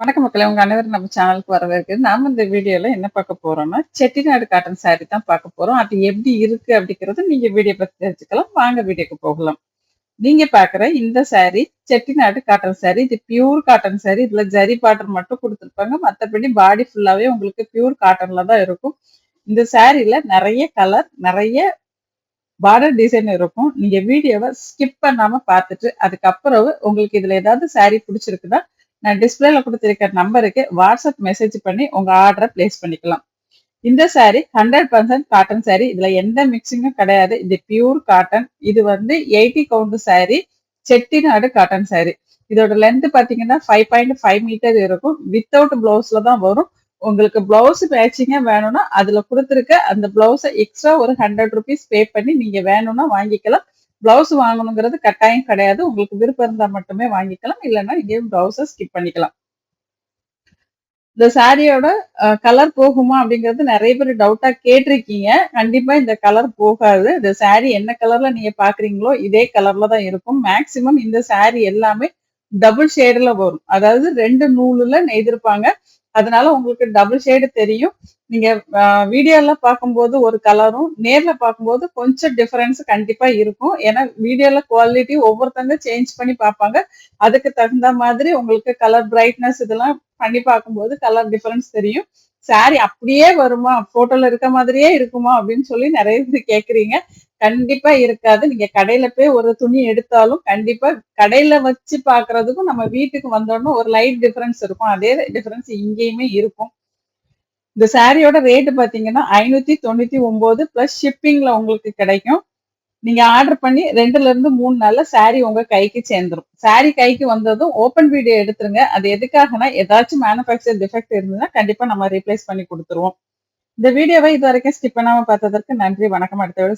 வணக்கம் மக்களை உங்க அனைவரும் நம்ம சேனலுக்கு வரவேற்கு நாம இந்த வீடியோல என்ன பார்க்க போறோம்னா செட்டிநாடு காட்டன் சாரி தான் பார்க்க போறோம். அது எப்படி இருக்கு அப்படிங்கறது நீங்க வீடியோ பத்தி தெரிஞ்சுக்கலாம். வாங்க வீடியோக்கு போகலாம். நீங்க பாக்குற இந்த சாரி செட்டிநாடு காட்டன் சாரி இது பியூர் காட்டன் சாரி இதுல ஜரி பாட்டர் மட்டும் கொடுத்துருப்பாங்க. மத்தபடி பாடி ஃபுல்லாவே உங்களுக்கு பியூர் காட்டன்ல தான் இருக்கும். இந்த சாரியில நிறைய கலர் நிறைய பார்டர் டிசைன் இருக்கும். நீங்க வீடியோவை ஸ்கிப் பண்ணாம பார்த்துட்டு அதுக்கப்புறம் உங்களுக்கு இதுல ஏதாவது சாரி பிடிச்சிருக்குன்னா நான் டிஸ்பிளேல கொடுத்திருக்கிற நம்பருக்கு வாட்ஸ்அப் மெசேஜ் பண்ணி உங்க ஆர்டரை பிளேஸ் பண்ணிக்கலாம். இந்த saree hundred percent cotton saree. இதுல எந்த மிக்சிங்கும் கிடையாது. இது பியூர் காட்டன் இது வந்து eighty count saree. Chettinad cotton saree. இதோட லென்த் பாத்தீங்கன்னா ஃபைவ் பாயிண்ட் ஃபைவ் மீட்டர் இருக்கும். வித்தவுட் பிளவுஸ்ல தான் வரும். உங்களுக்கு பிளவுஸ் மேட்சிங்கா வேணும்னா அதுல கொடுத்துருக்க அந்த பிளவுஸை எக்ஸ்ட்ரா ஒரு ஹண்ட்ரட் ருபீஸ் பே பண்ணி நீங்க வேணும்னா வாங்கிக்கலாம். பிளவுஸ் வாங்கணுங்கிறது கட்டாயம் கிடையாது. உங்களுக்கு விருப்பம் இருந்தா மட்டுமே வாங்கிக்கலாம். இல்லைன்னா இங்கேயும் பிளவுஸை ஸ்கிப் பண்ணிக்கலாம். இந்த சாரியோட கலர் போகுமா அப்படிங்கிறது நிறைய பேர் டவுட்டா கேட்டிருக்கீங்க. கண்டிப்பா இந்த கலர் போகாது. இந்த சாரி என்ன கலர்ல நீங்க பாக்குறீங்களோ இதே கலர்ல தான் இருக்கும். மேக்சிமம் இந்த சாரி எல்லாமே டபுள் ஷேட்ல வரும். அதாவது ரெண்டு நூலுல நெய்திருப்பாங்க. அதனால உங்களுக்கு டபுள் ஷேடு தெரியும். நீங்க வீடியோல பார்க்கும்போது ஒரு கலரும் நேர்ல பார்க்கும்போது கொஞ்சம் டிஃபரன்ஸ் கண்டிப்பா இருக்கும். ஏன்னா வீடியோல குவாலிட்டி ஒவ்வொருத்தங்க சேஞ்ச் பண்ணி பார்ப்பாங்க. அதுக்கு தகுந்த மாதிரி உங்களுக்கு கலர் பிரைட்னஸ் இதெல்லாம் பண்ணி பார்க்கும்போது கலர் டிஃபரன்ஸ் தெரியும். சாரி அப்படியே வருமா? போட்டோல இருக்க மாதிரியே இருக்குமா? அப்படின்னு சொல்லி நிறைய பேர் கேக்குறீங்க. கண்டிப்பா இருக்காது. நீங்க கடையில போய் ஒரு துணி எடுத்தாலும் கண்டிப்பா கடையில வச்சு பாக்குறதுக்கும் நம்ம வீட்டுக்கு வந்தோடனே ஒரு லைட் டிஃபரன்ஸ் இருக்கும். அதே டிஃபரன்ஸ் இங்கேயுமே இருக்கும். இந்த சாரியோட ரேட் பாத்தீங்கன்னா ஐநூத்தி தொண்ணூத்தி ஒன்பது பிளஸ் ஷிப்பிங்ல உங்களுக்கு கிடைக்கும். நீங்க ஆர்டர் பண்ணி ரெண்டுல இருந்து மூணு நாள்ல சாரி உங்க கைக்கு சேர்ந்துரும். சாரி கைக்கு வந்ததும் ஓப்பன் வீடியோ எடுத்துருங்க. அது எதுக்காகனா ஏதாச்சும் மேனுஃபேக்சர் டிஃபெக்ட் இருந்ததுன்னா கண்டிப்பா நம்ம ரீப்ளேஸ் பண்ணி கொடுத்துருவோம். இந்த வீடியோவை இது வரைக்கும் ஸ்கிப் பண்ணாம பார்த்ததற்கு நன்றி. வணக்கம். அடுத்த விட